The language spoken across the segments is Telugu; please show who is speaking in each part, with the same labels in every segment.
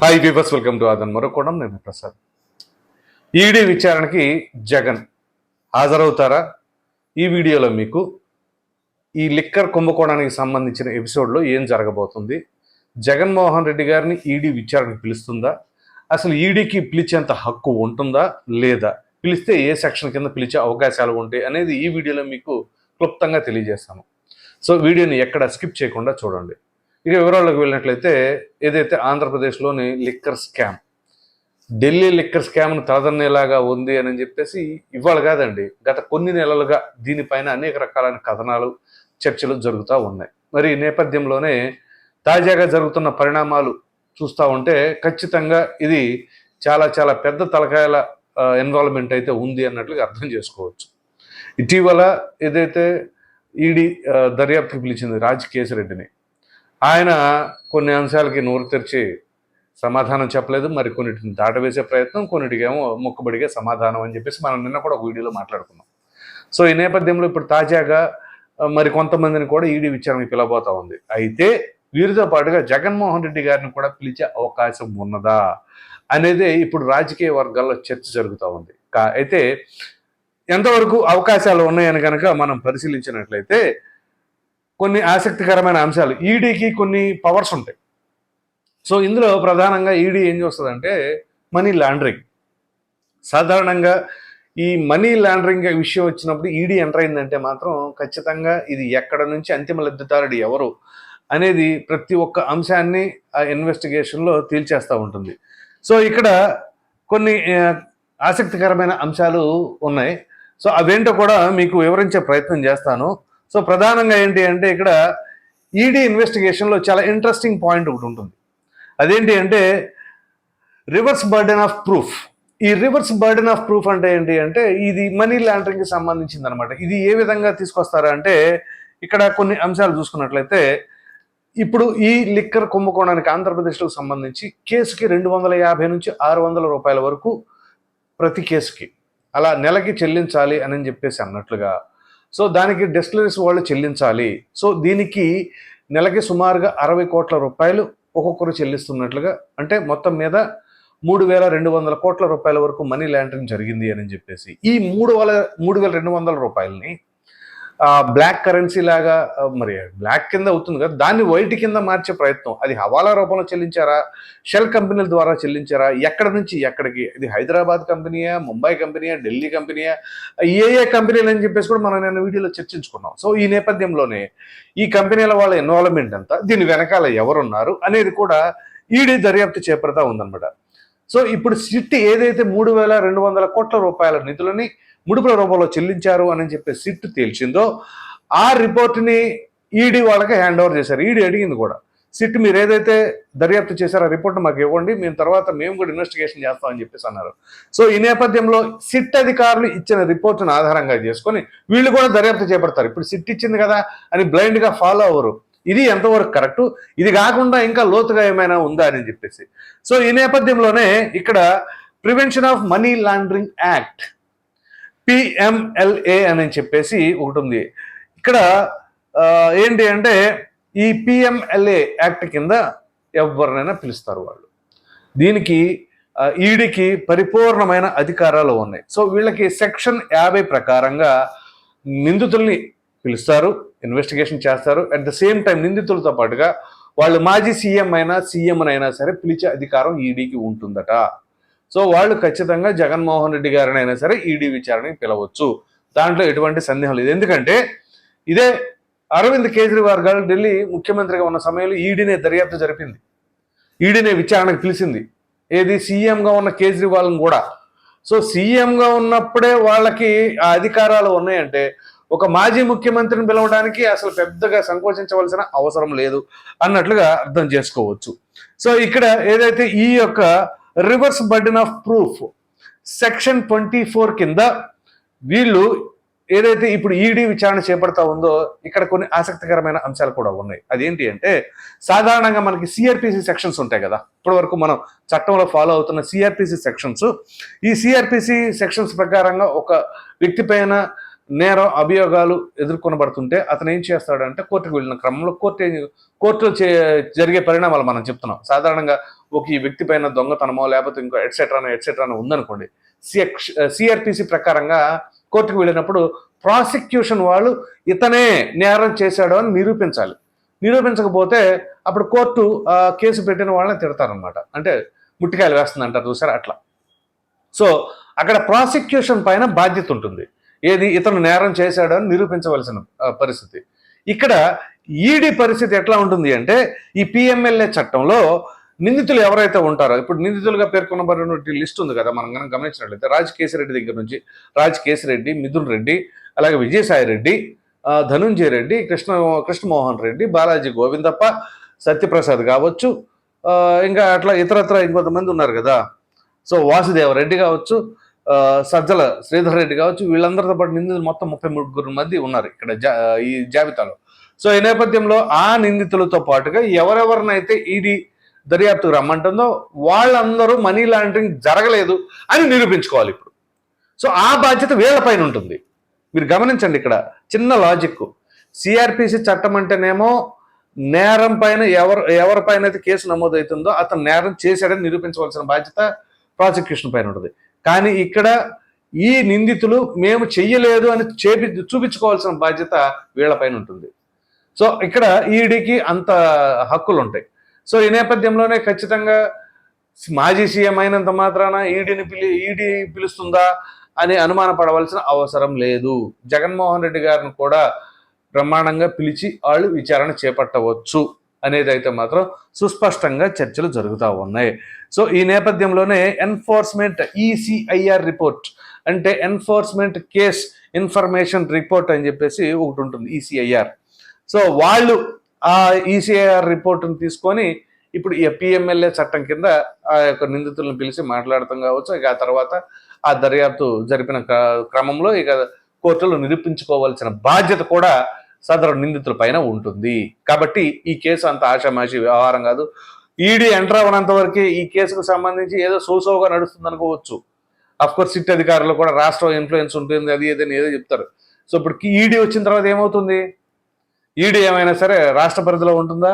Speaker 1: Hi peoples welcome to Aadhan మరొకడం నేను ప్రసాద్. ఈడీ విచారణకి జగన్ హాజరవుతారా? ఈ వీడియోలో మీకు ఈ లిక్కర్ కుంభకోణానికి సంబంధించిన ఎపిసోడ్లో ఏం జరగబోతుంది? జగన్మోహన్ రెడ్డి గారిని ఈడీ విచారణకు పిలుస్తుందా? అసలు ఈడీకి పిలిచేంత హక్కు ఉంటుందా లేదా? పిలిస్తే ఏ సెక్షన్ కింద పిలిచే అవకాశాలు ఉంటాయి అనేది ఈ వీడియోలో మీకు క్లుప్తంగా తెలియజేస్తాను. సో వీడియోని ఎక్కడ స్కిప్ చేయకుండా చూడండి. ఇక వివరాల్లోకి వెళ్ళినట్లయితే ఏదైతే ఆంధ్రప్రదేశ్లోని లిక్కర్ స్కామ్ ఢిల్లీ లిక్కర్ స్కామ్ను తలదన్నేలాగా ఉంది అని చెప్పేసి ఇవాళ కాదండి గత కొన్ని నెలలుగా దీనిపైన అనేక రకాలైన కథనాలు చర్చలు జరుగుతూ ఉన్నాయి. మరి ఈ నేపథ్యంలోనే తాజాగా జరుగుతున్న పరిణామాలు చూస్తూ ఉంటే ఖచ్చితంగా ఇది చాలా చాలా పెద్ద తలకాయల ఎన్వాల్వ్మెంట్ అయితే ఉంది అన్నట్లుగా అర్థం చేసుకోవచ్చు. ఇటీవల ఏదైతే ఈడీ దర్యాప్తుకు పిలిచింది రాజ్ కేసిరెడ్డిని ఆయన కొన్ని అంశాలకి నోరు తెరిచి సమాధానం చెప్పలేదు మరి కొన్నిటిని దాటవేసే ప్రయత్నం కొన్నిటికేమో మొక్కుబడిగా సమాధానం అని చెప్పేసి మనం నిన్న కూడా ఒక వీడియోలో మాట్లాడుకున్నాం. సో ఈ నేపథ్యంలో ఇప్పుడు తాజాగా మరి కొంతమందిని కూడా ఈడీ విచారణకి పిలవబోతా ఉంది. అయితే వీరితో పాటుగా జగన్మోహన్ రెడ్డి గారిని కూడా పిలిచే అవకాశం ఉన్నదా అనేది ఇప్పుడు రాజకీయ వర్గాల్లో చర్చ జరుగుతూ ఉంది. కా- అయితే ఎంతవరకు అవకాశాలు ఉన్నాయని కనుక మనం పరిశీలించినట్లయితే కొన్ని ఆసక్తికరమైన అంశాలు. ఈడీకి కొన్ని పవర్స్ ఉంటాయి. సో ఇందులో ప్రధానంగా ఈడీ ఏం చేస్తుందంటే మనీ లాండరింగ్ సాధారణంగా ఈ మనీ లాండరింగ్ విషయం వచ్చినప్పుడు ఈడీ ఎంటర్ అయిందంటే మాత్రం ఖచ్చితంగా ఇది ఎక్కడ నుంచి అంతిమ లబ్ధిదారుడు ఎవరు అనేది ప్రతి ఒక్క అంశాన్ని ఆ ఇన్వెస్టిగేషన్లో తేల్చేస్తూ ఉంటుంది. సో ఇక్కడ కొన్ని ఆసక్తికరమైన అంశాలు ఉన్నాయి. సో అవేంటో కూడా మీకు వివరించే ప్రయత్నం చేస్తాను. సో ప్రధానంగా ఏంటి అంటే ఇక్కడ ఈడీ ఇన్వెస్టిగేషన్లో చాలా ఇంట్రెస్టింగ్ పాయింట్ ఒకటి ఉంటుంది. అదేంటి అంటే రివర్స్ బర్డెన్ ఆఫ్ ప్రూఫ్ ఈ రివర్స్ బర్డెన్ ఆఫ్ ప్రూఫ్ అంటే ఏంటి అంటే ఇది మనీ లాండరింగ్కి సంబంధించింది అనమాట ఇది ఏ విధంగా తీసుకొస్తారా అంటే ఇక్కడ కొన్ని అంశాలు చూసుకున్నట్లయితే ఇప్పుడు ఈ లిక్కర్ కుంభకోణానికి ఆంధ్రప్రదేశ్లో సంబంధించి కేసుకి రెండు వందల యాభై నుంచి ఆరు వందల రూపాయల వరకు ప్రతి కేసుకి అలా నెలకి చెల్లించాలి అని చెప్పేసి అన్నట్లుగా సో దానికి డిస్టిలరీస్ వాళ్ళు చెల్లించాలి. సో దీనికి నెలకి సుమారుగా అరవై కోట్ల రూపాయలు ఒక్కొక్కరు చెల్లిస్తున్నట్లుగా అంటే మొత్తం మీద మూడు వేల రెండు వందల కోట్ల రూపాయల వరకు మనీ ల్యాండరింగ్ జరిగింది అని చెప్పేసి. ఈ మూడు వేల మూడు వేల రెండు వందల రూపాయలని బ్లాక్ కరెన్సీ లాగా మరి బ్లాక్ కింద అవుతుంది కదా దాన్ని వైట్ కింద మార్చే ప్రయత్నం. అది హవాలా రూపంలో చెల్లించారా? షెల్ కంపెనీల ద్వారా చెల్లించారా? ఎక్కడ నుంచి ఎక్కడికి? ఇది హైదరాబాద్ కంపెనీయా? ముంబై కంపెనీయా? ఢిల్లీ కంపెనీయా? ఏ ఏ కంపెనీలు అని చెప్పేసి కూడా మనం నేను వీడియోలో చర్చించుకున్నాం. సో ఈ నేపథ్యంలోనే ఈ కంపెనీల వాళ్ళ ఇన్వాల్వ్మెంట్ అంతా దీని వెనకాల ఎవరున్నారు అనేది కూడా ఈడీ దర్యాప్తు చేపడతా ఉందన్నమాట. సో ఇప్పుడు సిట్ ఏదైతే మూడు వేల రెండు వందల కోట్ల రూపాయల నిధులని ముడుపుల రూపంలో చెల్లించారు అని చెప్పి సిట్ తేల్చిందో ఆ రిపోర్ట్ని ఈడీ వాళ్ళకి హ్యాండ్ ఓవర్ చేశారు. ఈడీ అడిగింది కూడా. సిట్ మీరు ఏదైతే దర్యాప్తు చేశారో ఆ రిపోర్ట్ మాకు ఇవ్వండి మేము తర్వాత మేము కూడా ఇన్వెస్టిగేషన్ చేస్తామని చెప్పేసి అన్నారు. సో ఈ నేపథ్యంలో సిట్ అధికారులు ఇచ్చిన రిపోర్ట్ను ఆధారంగా చేసుకొని వీళ్ళు కూడా దర్యాప్తు చేపడతారు. ఇప్పుడు సిట్ ఇచ్చింది కదా అని బ్లైండ్గా ఫాలో అవ్వరు. ఇది ఎంతవరకు కరెక్ట్? ఇది కాకుండా ఇంకా లోతుగా ఏమైనా ఉందా అని చెప్పేసి. సో ఈ నేపథ్యంలోనే ఇక్కడ prevention of money laundering act PMLA అని చెప్పేసి ఒకటి ఉంది. ఇక్కడ ఏంటి అంటే ఈ పిఎంఎల్ఏ యాక్ట్ కింద ఎవరినైనా పిలుస్తారు వాళ్ళు. దీనికి ఈడీకి పరిపూర్ణమైన అధికారాలు ఉన్నాయి. సో వీళ్ళకి సెక్షన్ యాభై ప్రకారంగా నిందితుల్ని పిలుస్తారు ఇన్వెస్టిగేషన్ చేస్తారు. అట్ ద సేమ్ టైం నిందితులతో పాటుగా వాళ్ళు మాజీ సీఎం అయినా సీఎం అయినా సరే పిలిచే అధికారం ఈడీకి ఉంటుందట. సో వాళ్ళు ఖచ్చితంగా జగన్మోహన్ రెడ్డి గారిని అయినా సరే ఈడీ విచారణకి పిలవచ్చు. దాంట్లో ఎటువంటి సందేహం లేదు. ఎందుకంటే ఇదే అరవింద్ కేజ్రీవాల్ గారు ఢిల్లీ ముఖ్యమంత్రిగా ఉన్న సమయంలో ఈడీనే దర్యాప్తు జరిపింది. ఈడీనే విచారణకు పిలిచింది. ఏది సీఎంగా ఉన్న కేజ్రీవాల్ని కూడా. సో సీఎంగా ఉన్నప్పుడే వాళ్ళకి ఆ అధికారాలు ఉన్నాయంటే ఒక మాజీ ముఖ్యమంత్రిని పిలవడానికి అసలు పెద్దగా సంకోచించవలసిన అవసరం లేదు అన్నట్లుగా అర్థం చేసుకోవచ్చు. సో ఇక్కడ ఏదైతే ఈ యొక్క reverse burden of proof. Section twenty four కింద వీళ్ళు ఏదైతే ఇప్పుడు ఈడీ విచారణ చేపడతా ఉందో ఇక్కడ కొన్ని ఆసక్తికరమైన అంశాలు కూడా ఉన్నాయి. అదేంటి అంటే సాధారణంగా మనకి సిఆర్పిసి సెక్షన్స్ ఉంటాయి కదా. ఇప్పటి వరకు మనం చట్టంలో ఫాలో అవుతున్న సిఆర్పిసి సెక్షన్స్ ఈ సిఆర్పిసి సెక్షన్స్ ప్రకారంగా ఒక వ్యక్తి పైన నేరం అభియోగాలు ఎదుర్కొనబడుతుంటే అతను ఏం చేస్తాడంటే కోర్టుకు వెళ్ళిన క్రమంలో కోర్టు కోర్టులో చే జరిగే పరిణామాలు మనం చెప్తున్నాం. సాధారణంగా ఒక ఈ వ్యక్తి పైన దొంగతనమో లేకపోతే ఇంకో ఎట్సెట్రానో ఎట్సెట్రానో ఉందనుకోండి. సిఆర్పిసి ప్రకారంగా కోర్టుకు వెళ్ళినప్పుడు ప్రాసిక్యూషన్ వాళ్ళు ఇతనే నేరం చేశాడు అని నిరూపించాలి. నిరూపించకపోతే అప్పుడు కోర్టు కేసు పెట్టిన వాళ్ళని తిడతారనమాట అంటే ముట్టికాయలు వేస్తుంది అంటారు చూసారు? అట్లా. సో అక్కడ ప్రాసిక్యూషన్ పైన బాధ్యత ఉంటుంది. ఏది? ఇతను నేరం చేశాడు అని నిరూపించవలసిన పరిస్థితి. ఇక్కడ ఈడీ పరిస్థితి ఎట్లా ఉంటుంది అంటే ఈ పిఎంఎల్ఏ చట్టంలో నిందితులు ఎవరైతే ఉంటారో ఇప్పుడు నిందితులుగా పేర్కొనబడినటువంటి లిస్ట్ ఉంది కదా మనం కనుక గమనించినట్లయితే రాజ్ కేసిరెడ్డి దగ్గర నుంచి రాజ్ కేసిరెడ్డి మిథున్ రెడ్డి అలాగే విజయసాయి రెడ్డి ధనుంజయ రెడ్డి కృష్ణ కృష్ణమోహన్ రెడ్డి బాలాజీ గోవిందప్ప సత్యప్రసాద్ కావచ్చు ఇంకా అట్లా ఇతరత్ర ఇంకొంతమంది ఉన్నారు కదా. సో వాసుదేవ రెడ్డి కావచ్చు సజ్జల శ్రీధర్ రెడ్డి కావచ్చు వీళ్ళందరితో పాటు నిందితులు మొత్తం ముప్పై ముగ్గురు మంది ఉన్నారు ఇక్కడ జా ఈ జాబితాలో. సో ఈ నేపథ్యంలో ఆ నిందితులతో పాటుగా ఎవరెవరినైతే ఈడీ దర్యాప్తుకు రమ్మంటుందో వాళ్ళందరూ మనీ లాండరింగ్ జరగలేదు అని నిరూపించుకోవాలి ఇప్పుడు. సో ఆ బాధ్యత వీళ్ళపైన ఉంటుంది. మీరు గమనించండి ఇక్కడ చిన్న లాజిక్ సిఆర్పిసి చట్టం అంటేనేమో నేరం పైన ఎవరు ఎవరిపైన అయితే కేసు నమోదవుతుందో అతను నేరం చేశాడని నిరూపించవలసిన బాధ్యత ప్రాసిక్యూషన్ పైన ఉంటుంది. కానీ ఇక్కడ ఈ నిందితులు మేము చెయ్యలేదు అని చేపి చూపించుకోవాల్సిన బాధ్యత వీళ్ళపైన ఉంటుంది. సో ఇక్కడ ఈడీకి అంత హక్కులు ఉంటాయి సో ఈ నేపథ్యంలోనే ఖచ్చితంగా మాజీ సీఎం అయినంత మాత్రాన ఈడీని పిలి ఈడీ పిలుస్తుందా అని అనుమానపడవలసిన అవసరం లేదు. జగన్మోహన్ రెడ్డి గారిని కూడా బ్రహ్మాండంగా పిలిచి వాళ్ళు విచారణ చేపట్టవచ్చు అనేది అయితే మాత్రం సుస్పష్టంగా చర్చలు జరుగుతూ ఉన్నాయి. సో ఈ నేపథ్యంలోనే ఎన్ఫోర్స్మెంట్ ఈసీఐఆర్ రిపోర్ట్ అంటే ఎన్ఫోర్స్మెంట్ కేస్ ఇన్ఫర్మేషన్ రిపోర్ట్ అని చెప్పేసి ఒకటి ఉంటుంది ఈసీఐఆర్. సో వాళ్ళు ఆ ఈసీఐఆర్ రిపోర్ట్ని తీసుకొని ఇప్పుడు ఈ పిఎంఎల్ఏ చట్టం కింద ఆ యొక్క నిందితులను పిలిచి మాట్లాడటం కావచ్చు. ఇక ఆ తర్వాత ఆ దర్యాప్తు జరిపిన క్రమంలో ఇక కోర్టులో నిరూపించుకోవాల్సిన బాధ్యత కూడా సదరు నిందితుల పైన ఉంటుంది. కాబట్టి ఈ కేసు అంత ఆషామాషి వ్యవహారం కాదు. ఈడీ ఎంటర్ అవ్వనంత వరకే ఈ కేసుకు సంబంధించి ఏదో సోసోగా నడుస్తుంది అనుకోవచ్చు. అఫ్ కోర్స్ సిట్ అధికారులు కూడా రాష్ట్ర ఇన్ఫ్లుయెన్స్ ఉంటుంది అది ఏదని ఏదో చెప్తారు. సో ఇప్పుడు ఈడీ వచ్చిన తర్వాత ఏమవుతుంది? ఈడీ ఏమైనా సరే రాష్ట్ర పరిధిలో ఉంటుందా?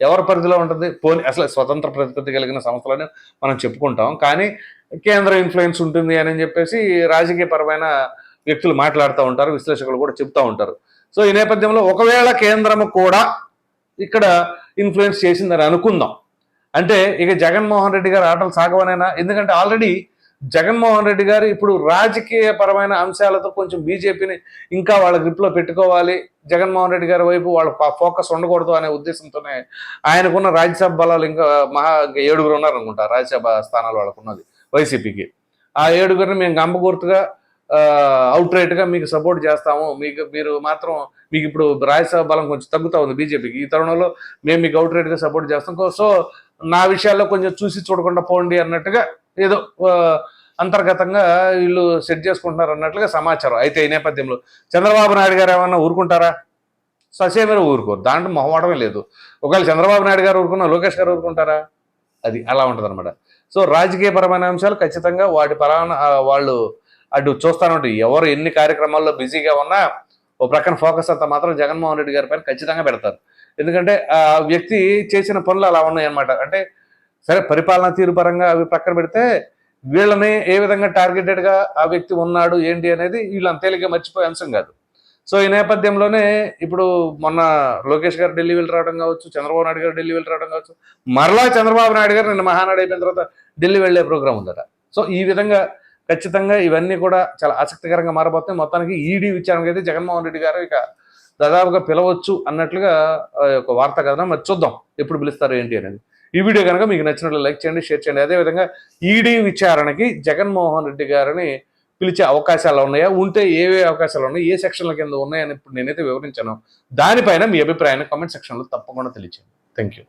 Speaker 1: ఎవరి పరిధిలో ఉంటుంది? పోనీ అసలు స్వతంత్ర ప్రతిపత్తి కలిగిన సంస్థలని మనం చెప్పుకుంటాం. కానీ కేంద్ర ఇన్ఫ్లుయెన్స్ ఉంటుంది అని చెప్పేసి రాజకీయపరమైన వ్యక్తులు మాట్లాడుతూ ఉంటారు విశ్లేషకులు కూడా చెప్తూ ఉంటారు. సో ఈ నేపథ్యంలో ఒకవేళ కేంద్రము కూడా ఇక్కడ ఇన్ఫ్లుయెన్స్ చేసిందని అనుకుందాం. అంటే ఇక జగన్మోహన్ రెడ్డి గారు ఆటలు సాగవనైనా? ఎందుకంటే ఆల్రెడీ జగన్మోహన్ రెడ్డి గారు ఇప్పుడు రాజకీయ పరమైన అంశాలతో కొంచెం బీజేపీని ఇంకా వాళ్ళ గ్రిప్లో పెట్టుకోవాలి. జగన్మోహన్ రెడ్డి గారి వైపు వాళ్ళ ఫోకస్ ఉండకూడదు అనే ఉద్దేశంతోనే ఆయనకున్న రాజ్యసభ బలాలు ఇంకా మహా ఇంకా ఏడుగురు ఉన్నారు అనుకుంటా రాజ్యసభ స్థానాలు వాళ్ళకు ఉన్నది వైసీపీకి. ఆ ఏడుగురిని మేము గంపగుర్తుగా అవుట్గా మీకు సపోర్ట్ చేస్తాము. మీకు మీరు మాత్రం మీకు ఇప్పుడు రాజ్యసభ బలం కొంచెం తగ్గుతా ఉంది బీజేపీకి. ఈ తరుణంలో మేము మీకు అవుట్ సపోర్ట్ చేస్తాం. సో నా విషయాల్లో కొంచెం చూసి చూడకుండా పోండి అన్నట్టుగా ఏదో అంతర్గతంగా వీళ్ళు సెట్ చేసుకుంటున్నారు అన్నట్లుగా సమాచారం అయితే ఈ నేపథ్యంలో. చంద్రబాబు నాయుడు గారు ఏమన్నా ఊరుకుంటారా? ససేమీర ఊరుకోరు. దాంట్లో మొహమాటమే లేదు. ఒకవేళ చంద్రబాబు నాయుడు గారు ఊరుకున్నా లోకేష్ గారు ఊరుకుంటారా? అది అలా ఉంటుంది అనమాట సో రాజకీయపరమైన అంశాలు ఖచ్చితంగా వాటి పరాన వాళ్ళు అటు చూస్తానంటే ఎవరు ఎన్ని కార్యక్రమాల్లో బిజీగా ఉన్నా ఓ ప్రక్కన ఫోకస్ అంతా మాత్రం జగన్మోహన్ రెడ్డి గారి పైన ఖచ్చితంగా పెడతారు. ఎందుకంటే ఆ వ్యక్తి చేసిన పనులు అలా ఉన్నాయి అనమాట అంటే సరే పరిపాలనా తీరు పరంగా అవి పక్కన పెడితే వీళ్ళని ఏ విధంగా టార్గెటెడ్గా ఆ వ్యక్తి ఉన్నాడు ఏంటి అనేది వీళ్ళు తేలిగ్గా మర్చిపోయే అంశం కాదు. సో ఈ నేపథ్యంలోనే ఇప్పుడు మొన్న లోకేష్ గారు ఢిల్లీ వెళ్ళి రావడం కావచ్చు చంద్రబాబు నాయుడు గారు ఢిల్లీ వెళ్ళి రావడం కావచ్చు మరలా చంద్రబాబు నాయుడు గారు నిన్న మహానాడు అయిపోయిన తర్వాత ఢిల్లీ వెళ్ళే ప్రోగ్రాం ఉందట. సో ఈ విధంగా ఖచ్చితంగా ఇవన్నీ కూడా చాలా ఆసక్తికరంగా మారబోతున్నాయి. మొత్తానికి ఈడీ విచారణకి అయితే జగన్మోహన్ రెడ్డి గారు ఇక దాదాపుగా పిలవచ్చు అన్నట్లుగా ఒక వార్త కదా మరి చూద్దాం ఎప్పుడు పిలుస్తారు ఏంటి అనేది. ఈ వీడియో కనుక మీకు నచ్చినట్లు లైక్ చేయండి షేర్ చేయండి. అదేవిధంగా ఈడీ విచారణకి జగన్మోహన్ రెడ్డి గారిని పిలిచే అవకాశాలు ఉన్నాయా? ఉంటే ఏవే అవకాశాలు ఉన్నాయి? ఏ సెక్షన్ల కింద ఉన్నాయని ఇప్పుడు నేనైతే వివరించాను. దానిపైన మీ అభిప్రాయాన్ని కామెంట్ సెక్షన్లో తప్పకుండా తెలియచేయండి. Thank you